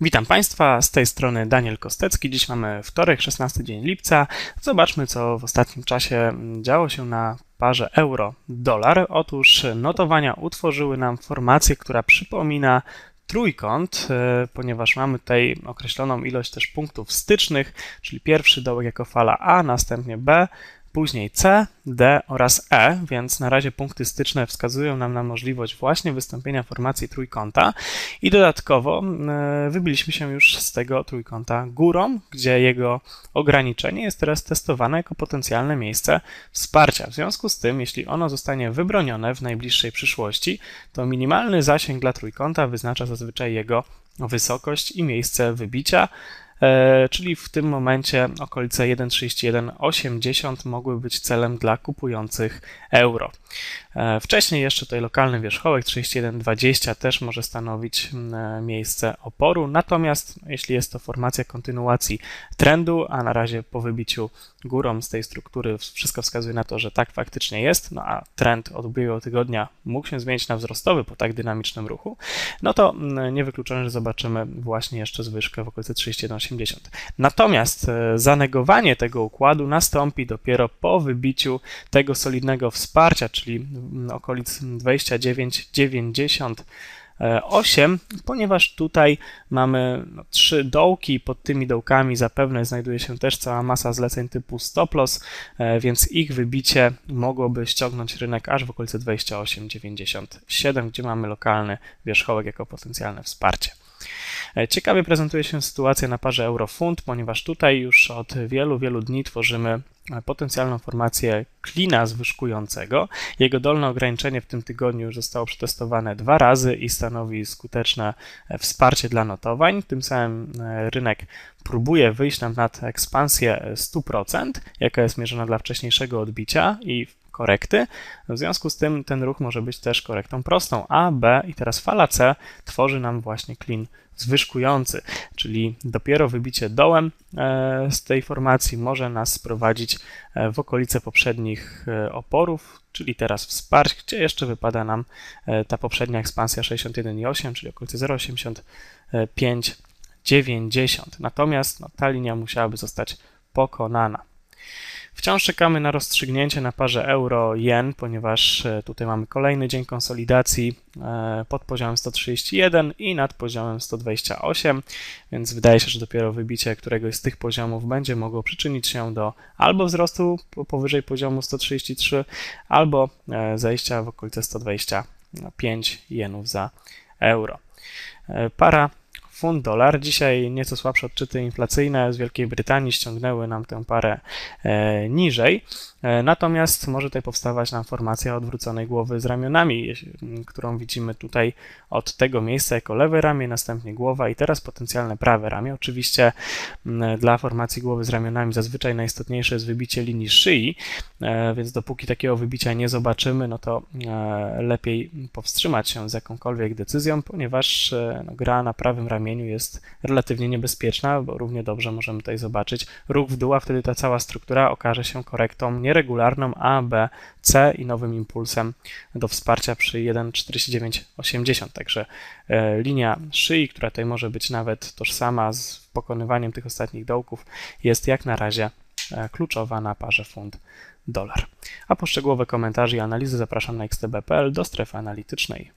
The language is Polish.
Witam Państwa, z tej strony Daniel Kostecki. Dziś mamy wtorek, 16 dzień lipca. Zobaczmy, co w ostatnim czasie działo się na parze euro-dolar. Otóż notowania utworzyły nam formację, która przypomina trójkąt, e, ponieważ mamy tutaj określoną ilość też punktów stycznych, czyli pierwszy dołek jako fala A, następnie B, później C, D oraz E, więc na razie punkty styczne wskazują nam na możliwość właśnie wystąpienia formacji trójkąta i dodatkowo e, wybiliśmy się już z tego trójkąta górą, gdzie jego ograniczenie jest teraz testowane jako potencjalne miejsce wsparcia. W związku z tym, jeśli ono zostanie wybronione w najbliższej przyszłości, to minimalny zasięg dla trójkąta wyznacza zazwyczaj jego wysokość i miejsce wybicia. E, czyli w tym momencie okolice 1,3180 mogły być celem dla kupujących euro. E, wcześniej jeszcze tutaj lokalny wierzchołek 31,20 też może stanowić e, miejsce oporu, natomiast jeśli jest to formacja kontynuacji trendu, a na razie po wybiciu górą z tej struktury wszystko wskazuje na to, że tak faktycznie jest, no a trend od ubiegłego tygodnia mógł się zmienić na wzrostowy po tak dynamicznym ruchu, no to niewykluczone, że zobaczymy właśnie jeszcze zwyżkę w okolicy 31,80. Natomiast e, zanegowanie tego układu nastąpi dopiero po wybiciu tego solidnego wsparcia, czyli okolic 29,90 8, ponieważ tutaj mamy no, trzy dołki, pod tymi dołkami zapewne znajduje się też cała masa zleceń typu stop loss, e, więc ich wybicie mogłoby ściągnąć rynek aż w okolice 28,97, gdzie mamy lokalny wierzchołek jako potencjalne wsparcie. E, ciekawie prezentuje się sytuacja na parze euro-funt, ponieważ tutaj już od wielu, wielu dni tworzymy potencjalną formację klina zwyżkującego. Jego dolne ograniczenie w tym tygodniu już zostało przetestowane dwa razy i stanowi skuteczne e, wsparcie dla notowań. Tym samym e, rynek próbuje wyjść nam nad ekspansję 100%, jaka jest mierzona dla wcześniejszego odbicia i korekty. W związku z tym ten ruch może być też korektą prostą A, B i teraz fala C tworzy nam właśnie klin zwyżkujący, czyli dopiero wybicie dołem e, z tej formacji może nas sprowadzić e, w okolice poprzednich e, oporów, czyli teraz wsparć, gdzie jeszcze wypada nam ta poprzednia ekspansja 61,8, czyli okolice 0,85,90. Natomiast no, ta linia musiałaby zostać pokonana. Wciąż czekamy na rozstrzygnięcie na parze euro-jen, ponieważ e, tutaj mamy kolejny dzień konsolidacji e, pod poziomem 131 i nad poziomem 128, więc wydaje się, że dopiero wybicie któregoś z tych poziomów będzie mogło przyczynić się do albo wzrostu powyżej poziomu 133, albo e, zejścia w okolice 125 jenów za euro. Para funt dolar. Dzisiaj nieco słabsze odczyty inflacyjne z Wielkiej Brytanii ściągnęły nam tę parę e, niżej. E, natomiast może tutaj powstawać nam formacja odwróconej głowy z ramionami, którą widzimy tutaj od tego miejsca jako lewe ramię, następnie głowa i teraz potencjalne prawe ramię. Oczywiście dla formacji głowy z ramionami zazwyczaj najistotniejsze jest wybicie linii szyi, e, więc dopóki takiego wybicia nie zobaczymy, no to lepiej powstrzymać się z jakąkolwiek decyzją, ponieważ no, gra na prawym ramieniu jest relatywnie niebezpieczna, bo równie dobrze możemy tutaj zobaczyć ruch w dół, a wtedy ta cała struktura okaże się korektą nieregularną A, B, C i nowym impulsem do wsparcia przy 1,4980. Także e, linia szyi, która tutaj może być nawet tożsama z pokonywaniem tych ostatnich dołków, jest jak na razie e, kluczowa na parze funt dolar. A po szczegółowe komentarze i analizy zapraszam na xtb.pl do strefy analitycznej.